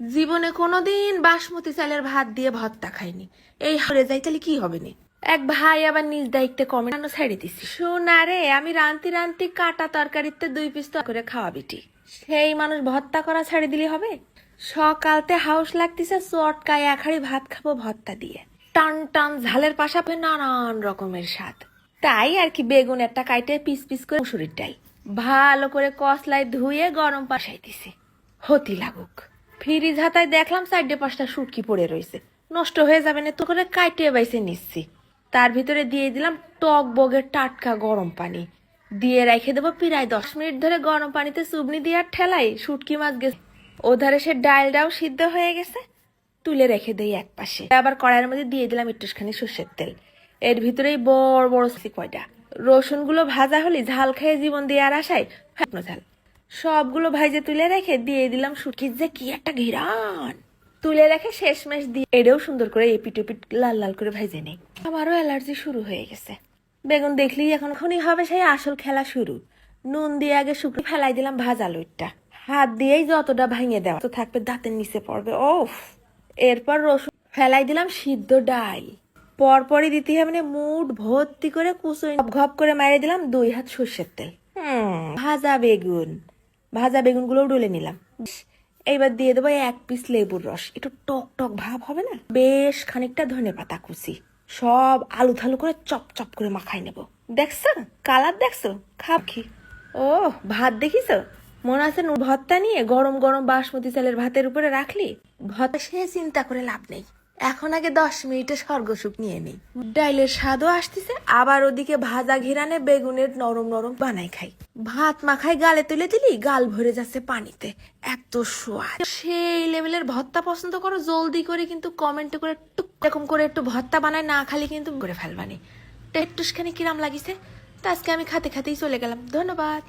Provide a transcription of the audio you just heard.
জীবনে কোনোদিন বাসমতি চালের ভাত দিয়ে ভত্তা খাইনি। এই হরে যাই তাহলে কি হবে নি? এক ভাই আবার নিজ দায়িত্বে কমে কেন ছেড়ে দিছি? শোনা রে আমি রান্তি রান্তি কাটা তরকারিতে দুই পিস করে খাওয়া বিটি সেই মানুষ ভত্তা করা ছেড়ে দিলে হবে? সকালতে হাউস লাগতেছে, চটকায় এক হাড়ি ভাত খাব ভত্তা দিয়ে। টান টান ঝালের পাশাপাশি নানান রকমের স্বাদ। তাই আর কি বেগুন একটা কাইটে পিস পিস করে মুসুরির ডাল। ভালো করে কসলায় ধুয়ে গরম পাশাই দিছি। হতি লাগুক। ফ্রিজ হাতায় দেখলাম সাইডে পাঁচটা সুটকি পড়ে রয়েছে নষ্ট হয়ে যাবে না তো করে কাইটে বাইসে নিচ্ছি। তার ভিতরে দিয়ে দিলাম টক বগের টাটকা গরম পানি। দিয়ে রেখে দেবো প্রায় দশ মিনিট ধরে গরম পানিতে চুবনি দিয়ে আর ঠেলাই শুটকি মাছ গেছে। ওধারে সে ডালটাও সিদ্ধ হয়ে গেছে। তুলে রেখে দেই এক পাশে। আবার কড়াইয়ের মধ্যে দিয়ে দিলাম একটুখানি সর্ষের তেল। এর ভিতরেই বড় বড় সি কয়টা রসুনগুলো ভাজা হলে ঝাল খেয়ে জীবন দিয়ে আর আসায় ঝাল। সবগুলো ভাইজে তুলে রেখে দিয়ে দিলাম শুটকির যে কি একটা ঘিরান। তুলে রেখে শেষমেশ দিয়ে এটাও সুন্দর করে এপিট ওপিট লাল লাল করে ভাইজে নেই। আমারও অ্যালার্জি শুরু হয়ে গেছে। বেগুন দেখলেই এখন এখনই হবে সেই আসল খেলা শুরু। নুন দিয়ে আগে শুকনো ফেলাই দিলাম ভাজা লইটটা। হাত দিয়েই যতটা ভাঙিয়ে দেওয়া তো থাকবে দাঁতের নিচে পড়বে, ওফ। এরপর রসুন ফেলাই দিলাম সিদ্ধ ডাল। পরপরই দিতে হবে মানে মুড ভর্তি করে কুচুই ঘপ করে মারিয়ে দিলাম দুই হাত সর্ষের তেল। হুম, ভাজা বেগুন। ভাজা বেগুনগুলোও ডলে নিলাম। এইবার দিয়ে দেবো এক পিস লেবুর রস। একটু টক টক ভাব হবে না? বেশ খানিকটা ধনে পাতা কুচি। সব আলু থালু করে চপ চপ করে মাখাই নেব। দেখছ? কালার দেখছ? খাব কি ও, ভাত দেখিস মনে আছে ভর্তা নিয়ে গরম গরম বাসমতি চালের ভাতের উপরে রাখলি? ভর্তা সে চিন্তা করে লাভ নেই। এখন আগে দশ মিনিটে স্বর্গসুখ নিয়ে নেই। ডাইলের স্বাদও আসতেছে, আবার ওদিকে ভাজা ঘিরানে বেগুনের নরম নরম বানাই খাই। ভাত মাখাই গালে তুলে দিলি, গাল ভরে যাচ্ছে পানিতে। এত সোয়াদ। সেই লেভেলের ভত্তা পছন্দ করো, জলদি করে কিন্তু কমেন্ট করে টুক এরকম করে একটু ভত্তা বানায়, না খালি কিন্তু করে ফেলবানি। একটুখানি কিরাম লাগিছে, তা আজকে আমি খাতে খাতেই চলে গেলাম। ধন্যবাদ।